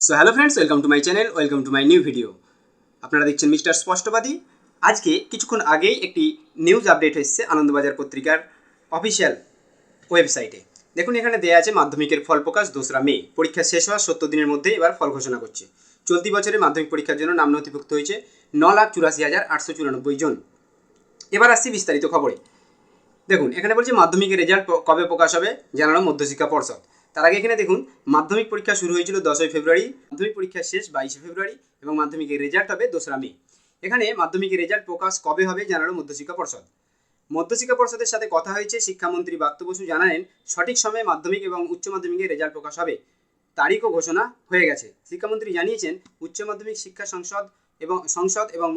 So hello friends welcome to my channel welcome to my new video আপনারা দেখছেন mister স্পষ্টবাদী। আজকে কিছুক্ষণ আগেই একটি নিউজ আপডেট এসেছে আনন্দবাজার পত্রিকার অফিসিয়াল ওয়েবসাইটে দেখুন, এখানে দেয়া আছে মাধ্যমিকের ফল প্রকাশ, দোসরা মে। পরীক্ষা শেষ হওয়ার সত্তর দিনের মধ্যে এবার ফল ঘোষণা করছে। চলতি বছরে মাধ্যমিক পরীক্ষার জন্য নাম নথিভুক্ত হয়েছে ন লাখ চুরাশি হাজার আটশো চুরানব্বই জন। এবার আসছি বিস্তারিত খবরে। দেখুন, এখানে বলছে মাধ্যমিকের রেজাল্ট কবে প্রকাশ হবে জানালো মধ্যশিক্ষা পর্ষদ। তার আগে এখানে দেখুন, মাধ্যমিক পরীক্ষা শুরু হয়েছিল দশই ফেব্রুয়ারি, মাধ্যমিক পরীক্ষা শেষ বাইশে ফেব্রুয়ারি এবং মাধ্যমিকের রেজাল্ট হবে দোসরা মে। এখানে মাধ্যমিকের রেজাল্ট প্রকাশ কবে হবে জানালো মধ্যশিক্ষা পর্ষদ। মধ্যশিক্ষা পর্ষদের সাথে কথা হয়েছে, শিক্ষামন্ত্রী বাত্য বসু জানালেন, সঠিক সময়ে মাধ্যমিক এবং উচ্চ মাধ্যমিকের রেজাল্ট প্রকাশ হবে। তারিখও ঘোষণা হয়ে গেছে। শিক্ষামন্ত্রী জানিয়েছেন, উচ্চ মাধ্যমিক শিক্ষা সংসদ এবং সংসদ এবং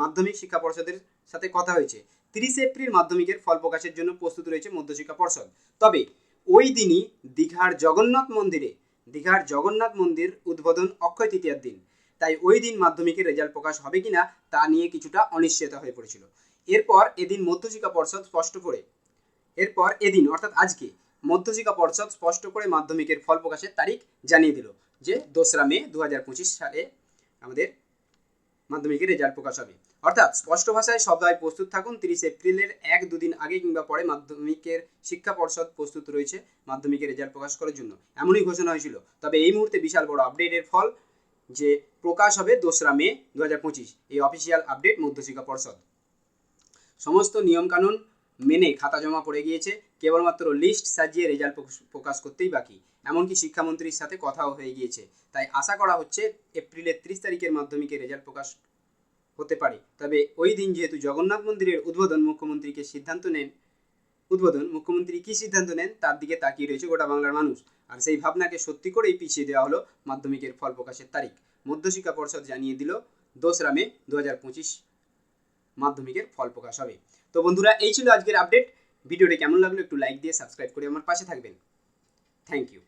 মাধ্যমিক শিক্ষা পর্ষদের সাথে কথা হয়েছে। তিরিশে এপ্রিল মাধ্যমিকের ফল প্রকাশের জন্য প্রস্তুত রয়েছে মধ্যশিক্ষা পর্ষদ। তবে ওই দিনই দীঘার জগন্নাথ মন্দিরে, দীঘার জগন্নাথ মন্দির উদ্বোধন অক্ষয় তৃতীয়ার দিন। তাই ওই দিন মাধ্যমিকের রেজাল্ট প্রকাশ হবে কিনা তা নিয়ে কিছুটা অনিশ্চয়তা হয়ে পড়েছিল। এরপর এদিন মধ্যশিক্ষা পর্ষদ স্পষ্ট করে, এরপর এদিন, অর্থাৎ আজকে, মধ্যশিক্ষা পর্ষদ স্পষ্ট করে মাধ্যমিকের ফল প্রকাশের তারিখ জানিয়ে দিল যে দোসরা মে দু হাজার পঁচিশ সালে আমাদের মাধ্যমিকের রেজাল্ট প্রকাশ হবে। অর্থাৎ স্পষ্ট ভাষায় সবাই প্রস্তুত থাকুন। তিরিশ এপ্রিলের এক দুদিন আগে কিংবা পরে মাধ্যমিকের শিক্ষা পর্ষদ প্রস্তুত রয়েছে মাধ্যমিকের রেজাল্ট প্রকাশ করার জন্য। এমনই ঘোষণা হয়েছিল। তবে এই মুহূর্তে বিশাল বড় আপডেটের ফল যে প্রকাশ হবে দোসরা মে দু হাজার পঁচিশ, এই অফিসিয়াল আপডেট মধ্যশিক্ষা পর্ষদ। সমস্ত নিয়মকানুন মেনে খাতা জমা পড়ে গিয়েছে। কেবলমাত্র লিস্ট সাজিয়ে রেজাল্ট প্রকাশ করতেই বাকি। এমনকি শিক্ষামন্ত্রীর সাথে কথাও হয়ে গিয়েছে। তাই আশা করা হচ্ছে এপ্রিলের ত্রিশ তারিখের মাধ্যমিকে রেজাল্ট প্রকাশ হতে পারে। তবে ওই দিন যেহেতু জগন্নাথ মন্দিরের উদ্বোধন, মুখ্যমন্ত্রীকে সিদ্ধান্ত নেন, উদ্বোধন, মুখ্যমন্ত্রী কী সিদ্ধান্ত নেন তার দিকে তাকিয়ে রয়েছে গোটা বাংলার মানুষ। আর সেই ভাবনাকে সত্যি করেই পিছিয়ে দেওয়া হলো মাধ্যমিকের ফল প্রকাশের তারিখ। মধ্যশিক্ষা পর্ষদ জানিয়ে দিল, দোসরা মে দু হাজার পঁচিশ মাধ্যমিকের ফল প্রকাশ হবে। তো বন্ধুরা, এই ছিল আজকের আপডেট। ভিডিওটি কেমন লাগল একটু লাইক দিয়ে সাবস্ক্রাইব করে আমার পাশে থাকবেন। Thank you